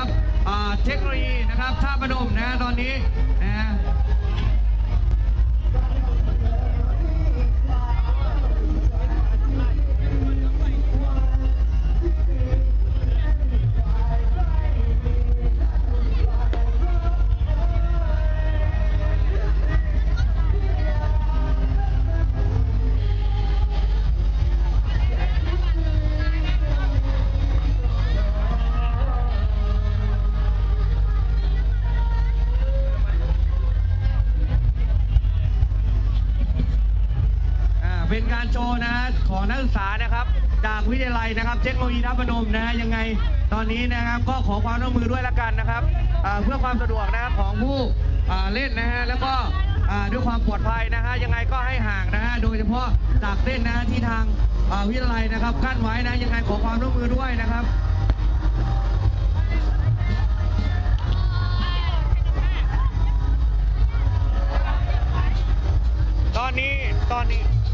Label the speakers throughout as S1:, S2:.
S1: นะครับเทคโนโลยีนะครับท่าประดมนะตอนนี้นะ เป็นการโชว์นะของนักศึกษานะครับ จากวิทยาลัยนะครับ เทคโนโลยีทัพนมนะยังไงตอนนี้นะครับก็ขอความร่วมมือด้วยละกันนะครับเพื่อความสะดวกนะครับของผู้เล่นนะฮะแล้วก็ด้วยความปลอดภัยนะฮะยังไงก็ให้ห่างนะฮะโดยเฉพาะจากเส้นนะที่ทางวิทยาลัยนะครับกั้นไว้นะยังไงขอความร่วมมือด้วยนะครับตอนนี้ตอนนี้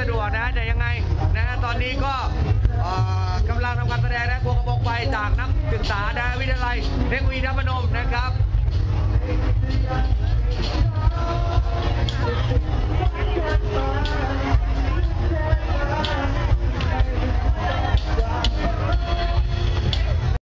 S1: สะดวกนะแต่ยังไงนะตอนนี้ก็อ่ากำลังทำการแสดงนะวงกระบองไฟจากนักศึกษานะวิทยาลัยเทคโนโลยีท่าพนมนะครับ